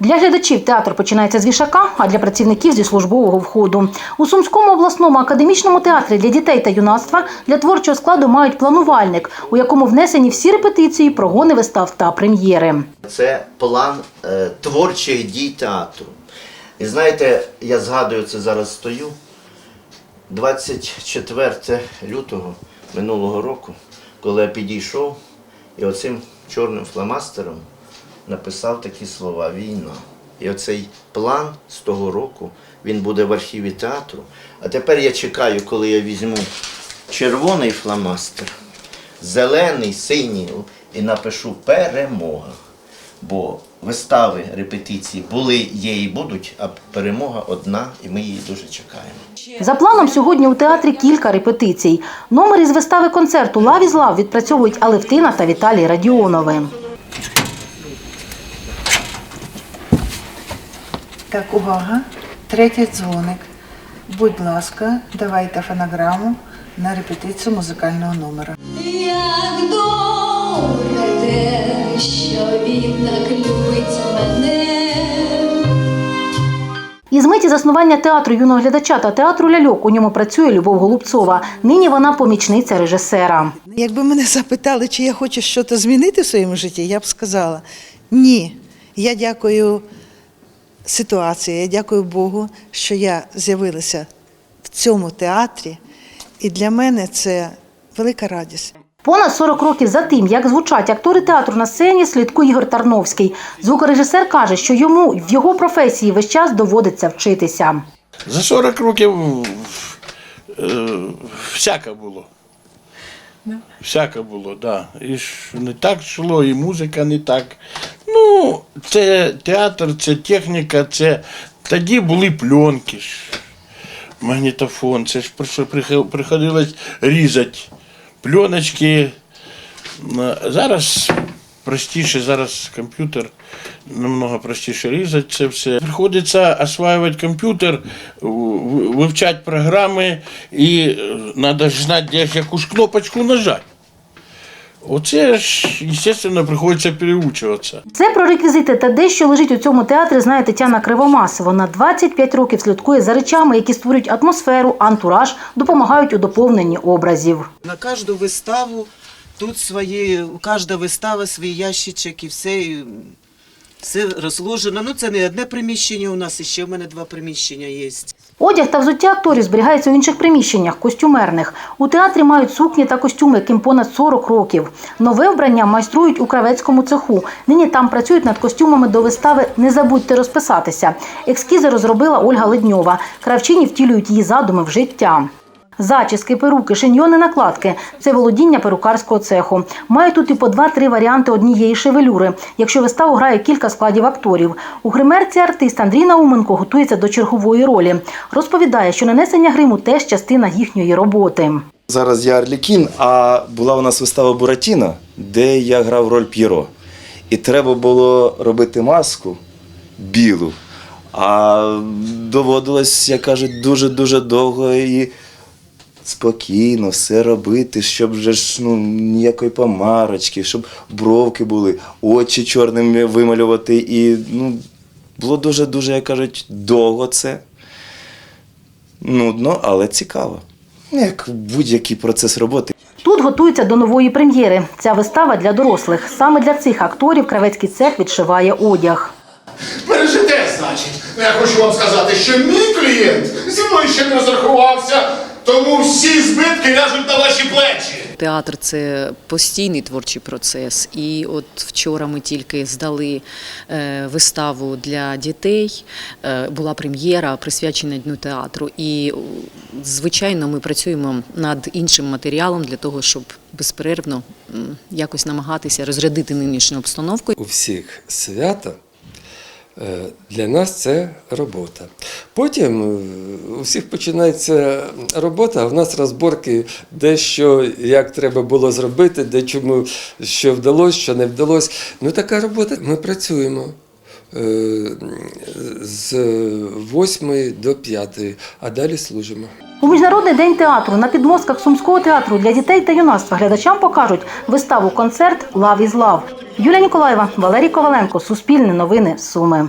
Для глядачів театр починається з вішака, а для працівників зі службового входу. У Сумському обласному академічному театрі для дітей та юнацтва для творчого складу мають планувальник, у якому внесені всі репетиції, прогони вистав та прем'єри. Це план е, творчих дій театру. І знаєте, я згадую це зараз стою. 24 лютого минулого року, коли я підійшов і оцим чорним фломастером написав такі слова Війна. І оцей план з того року він буде в архіві театру. А тепер я чекаю, коли я візьму червоний фломастер, зелений, синій і напишу перемога. Бо вистави, репетиції були, є і будуть, а перемога одна, і ми її дуже чекаємо. За планом сьогодні у театрі кілька репетицій. Номер із вистави концерту Лав із лав відпрацьовують Алевтина та Віталій Радіонови. Так, увага. Третій дзвоник. Будь ласка, давайте фонограму на репетицію музикального номера. Як добре те, що він так любить мене. Із миті заснування театру юного глядача та театру ляльок у ньому працює Любов Голубцова. Нині вона помічниця режисера. Якби мене запитали, чи я хочу щось змінити в своєму житті, я б сказала ні. Я дякую ситуації, я дякую Богу, що я з'явилася в цьому театрі, і для мене це велика радість. Понад 40 років за тим, як звучать актори театру на сцені, слідкує Ігор Тарновський. Звукорежисер каже, що йому в його професії весь час доводиться вчитися. За 40 років е, всяке було. Всяке було, так. Да. І не так йшло, і музика не так. Ну, це театр, це техніка, це тоді були пленки. Магнітофон, це ж приходилось різати пленочки. Зараз простіше, зараз комп'ютер намного простіше різати це все. Приходиться осваювати комп'ютер, вивчати програми і треба ж знати, де ж яку ж кнопочку нажати. Оце ж, звісно, приходиться переучуватися. Це про реквізити та де, що лежить у цьому театрі, знає Тетяна Кривомас. Вона 25 років слідкує за речами, які створюють атмосферу, антураж, допомагають у доповненні образів. На каждую выставу тут свої, кожна вистава свій ящичок і все, і все розложено. Ну, це не одне приміщення у нас, ще в мене два приміщення є. Одяг та взуття акторів зберігається у інших приміщеннях, костюмерних. У театрі мають сукні та костюми, яким понад 40 років. Нове вбрання майструють у кравецькому цеху. Нині там працюють над костюмами до вистави Не забудьте розписатися. Ескізи розробила Ольга Ледньова. Кравчині втілюють її задуми в життя. Зачіски, перуки, шиньйони, накладки – це володіння перукарського цеху. Мають тут і по два-три варіанти однієї шевелюри, якщо виставу грає кілька складів акторів. У гримерці артист Андрій Науменко готується до чергової ролі. Розповідає, що нанесення гриму теж частина їхньої роботи. Зараз я Арлікін, а була у нас вистава Буратіно, де я грав роль П'єро. І треба було робити маску білу. А доводилось, як кажуть, дуже-дуже довго і спокійно все робити, щоб вже ж ну, ніякої помарочки, щоб бровки були, очі чорними вималювати. І ну, було дуже-дуже, як кажуть, довго це. Нудно, але цікаво. Ну, Як будь-який процес роботи. Тут готуються до нової прем'єри. Ця вистава для дорослих. Саме для цих акторів кравецький цех відшиває одяг. Бережете, значить. Ну, Я хочу вам сказати, що мій клієнт зі мною ще не розрахувався, тому всі збитки ляжуть на ваші плечі. Театр це постійний творчий процес. І от вчора ми тільки здали е, виставу для дітей. Е, Була прем'єра присвячена Дню театру. І звичайно, ми працюємо над іншим матеріалом для того, щоб безперервно якось намагатися розрядити нинішню обстановку. у всіх свято. Е, Для нас це робота. Потім е, у всіх починається робота, а в нас розборки, де що, як треба було зробити, де чому що вдалося, що не вдалося. Ну така робота. Ми працюємо е, з 8 до 5, а далі служимо. У Міжнародний день театру на підмостках Сумського театру для дітей та юнацтва глядачам покажуть виставу-концерт Лав із лав. Юлія Ніколаєва, Валерій Коваленко, Суспільне новини, Суми.